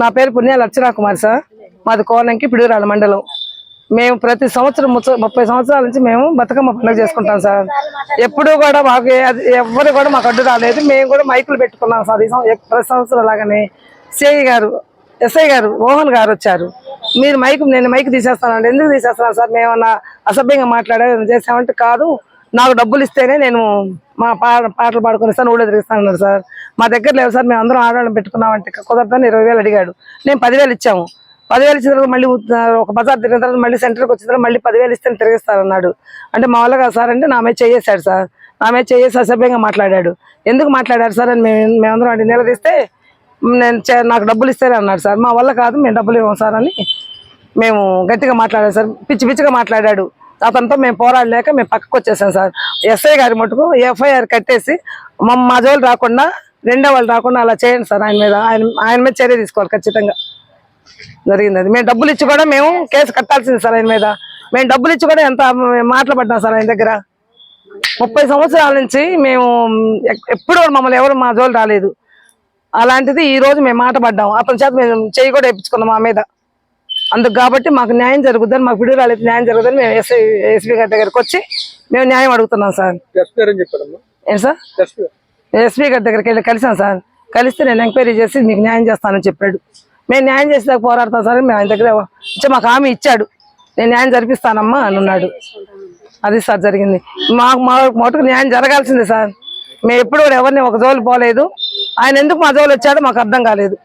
నా పేరు పుణ్యాల అర్చనా కుమార్ సార్. మాది కోనంకి పిడుగురాళ్ళ మండలం. మేము ప్రతి సంవత్సరం ముప్పై సంవత్సరాల నుంచి మేము బతుకమ్మ పండుగ చేసుకుంటాం సార్. ఎప్పుడూ కూడా మాకు ఎవరు కూడా మాకు అడ్డు రాలేదు. మేము కూడా మైకులు పెట్టుకున్నాం సార్. ఈ ప్రతి సంవత్సరం లాగానే సిఐ గారు ఎస్ఐ గారు మోహన్ గారు వచ్చారు. మీరు మైక్ నేను మైక్ తీసేస్తానండి. ఎందుకు తీసేస్తున్నాను సార్? మేమన్నా అసభ్యంగా మాట్లాడే చేసామంటే కాదు. నాకు డబ్బులు ఇస్తేనే నేను మా పా పాటలు పాడుకొని ఇస్తాను ఊళ్ళో తిరిగిస్తాను సార్. మా దగ్గర లేవు సార్ మేము అందరం ఆడవాళ్ళని పెట్టుకున్నామంటే కుదరదని ఇరవై వేలు అడిగాడు. నేను పదివేలు ఇచ్చాము. పదివేలు ఇచ్చిన తర్వాత మళ్ళీ ఒక బజార్ తిరిగిన తర్వాత మళ్ళీ సెంటర్కి వచ్చిన తర్వాత మళ్ళీ పదివేలు ఇస్తే తిరిగిస్తారన్నాడు అంటే మా వల్ల సార్ అంటే నా మీద చేయేశాడు సార్. నా మీద అసభ్యంగా మాట్లాడాడు. ఎందుకు మాట్లాడాడు సార్ అని మేము మేమందరం అంటే నిలదీస్తే నేను చే- నాకు డబ్బులు ఇస్తేనే అన్నాడు సార్. మా వల్ల కాదు మేము డబ్బులు ఇవ్వం సార్ అని మేము గట్టిగా మాట్లాడాం సార్. పిచ్చి పిచ్చిగా మాట్లాడాడు. అతనితో మేము పోరాడలేక మేము పక్కకు వచ్చేసాం సార్. ఎస్ఐ గారి మటుకు ఎఫ్ఐఆర్ కట్టేసి మా మా జోలు రాకుండా రెండో వాళ్ళు రాకుండా అలా చేయండి సార్ ఆయన మీద. ఆయన ఆయన మీద చర్య తీసుకోవాలి ఖచ్చితంగా. జరిగింది అది మేము డబ్బులు ఇచ్చి కూడా మేము కేసు కట్టాల్సింది సార్ ఆయన మీద. మేము డబ్బులు ఇచ్చి కూడా ఎంత మాట్లాడబడ్డాం సార్ ఆయన దగ్గర? ముప్పై సంవత్సరాల నుంచి మేము ఎక్- ఎప్పుడు మమ్మల్ని ఎవరు మా జోలు రాలేదు. అలాంటిది ఈ రోజు మేము మాట పడ్డాము అతని చేత మేము చేయి కూడా వేయించుకున్నాం మా మీద. అందుకు కాబట్టి మాకు న్యాయం జరుగుతుందని మాకు విడుదల న్యాయం జరుగుతుందని మేము ఎస్ఐ ఎస్పీ గారి దగ్గరికి వచ్చి మేము న్యాయం అడుగుతున్నాం సార్. ఏం సార్? ఎస్పీ గారు. దగ్గరికి వెళ్ళి కలిసాం సార్. కలిస్తే నేను ఎంక్వైరీ చేసి మీకు న్యాయం చేస్తానని చెప్పాడు. మేము న్యాయం చేసేదాకా పోరాడతాం సార్ మేము ఆయన దగ్గర ఇచ్చే మాకు హామీ ఇచ్చాడు. నేను న్యాయం జరిపిస్తానమ్మా అని అన్నాడు. అది సార్ జరిగింది. మాకు మా మటుకు న్యాయం జరగాల్సిందే సార్. మేము ఎప్పుడు కూడా ఎవరిని ఒక జోలు పోలేదు. ఆయన ఎందుకు మా జోలు వచ్చాడో మాకు అర్థం కాలేదు.